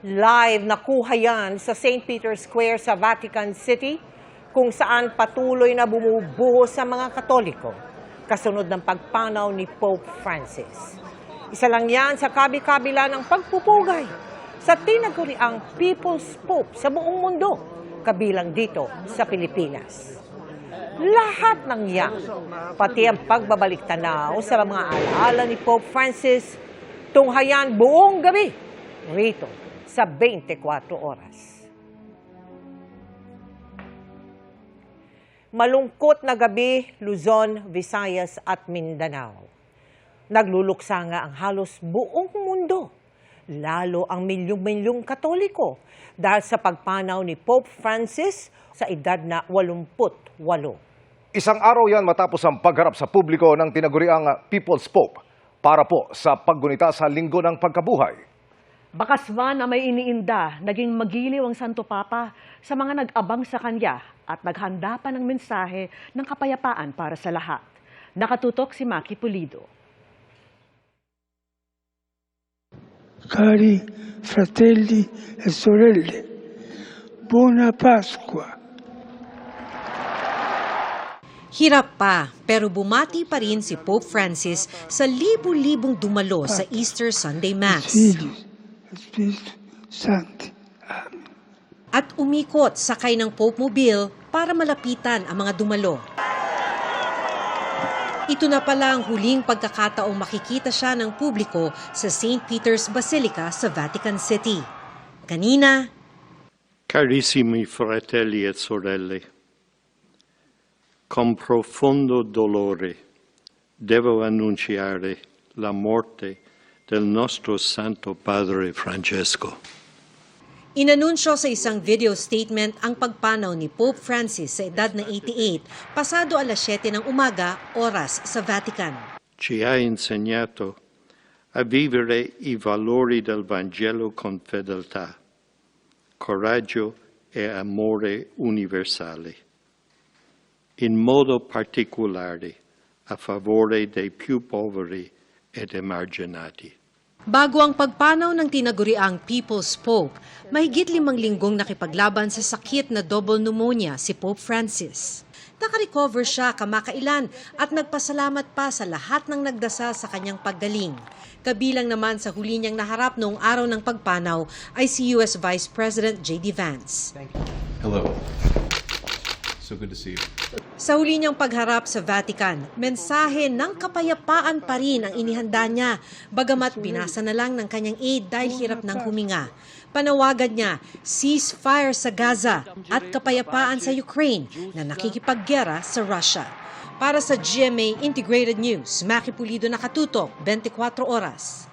Live nakuha yan sa St. Peter's Square sa Vatican City kung saan patuloy na bumubuho sa mga Katoliko kasunod ng pagpanaw ni Pope Francis. Isa lang yan sa kabi-kabila ng pagpupugay sa tinaguriang People's Pope sa buong mundo, kabilang dito sa Pilipinas. Lahat ng yan, pati ang pagbabalik tanaw sa mga alaala ni Pope Francis, tunghayan buong gabi rito sa 24 oras. Malungkot na gabi, Luzon, Visayas at Mindanao. Nagluluksa nga ang halos buong mundo, lalo ang milyong-milyong katoliko dahil sa pagpanaw ni Pope Francis sa edad na 88. Isang araw yan matapos ang pagharap sa publiko ng tinaguriang People's Pope para po sa paggunita sa Linggo ng Pagkabuhay. Bakasman na may iniinda, naging magiliw ang Santo Papa sa mga nag-abang sa kanya at naghanda pa ng mensahe ng kapayapaan para sa lahat. Nakatutok si Maki Pulido. Cari fratelli e sorelle, buona Pasqua. Hirap pa, pero bumati pa rin si Pope Francis sa libu-libong dumalo sa Easter Sunday Mass. Figli e Spirito Santi. Amen. At umikot sakay ng Pope Mobile para malapitan ang mga dumalo. Ito na pala ang huling pagkakataong makikita siya ng publiko sa St. Peter's Basilica sa Vatican City. Kanina, Carissimi fratelli e sorelle, con profondo dolore devo annunciare la morte del nostro Santo Padre Francesco. Inanunsyo sa isang video statement ang pagpanaw ni Pope Francis sa edad na 88 pasado alas 7 ng umaga, oras sa Vatican. Ci ha insegnato a vivere i valori del Vangelo con fedeltà, coraggio e amore universale, in modo particolare a favore dei più poveri ed emarginati. Bago ang pagpanaw ng tinaguriang People's Pope, mahigit limang linggong nakipaglaban sa sakit na double pneumonia si Pope Francis. Nakarecover siya kamakailan at nagpasalamat pa sa lahat ng nagdasal sa kanyang paggaling. Kabilang naman sa huli niyang naharap noong araw ng pagpanaw ay si US Vice President J.D. Vance. Hello. So good to see you. Sa huli niyang pagharap sa Vatican, mensahe ng kapayapaan pa rin ang inihanda niya, bagamat binasa na lang ng kanyang aide dahil hirap ng huminga. Panawagan niya, ceasefire sa Gaza at kapayapaan sa Ukraine na nakikipaggera sa Russia. Para sa GMA Integrated News, Maki Pulido nakatutok, 24 oras.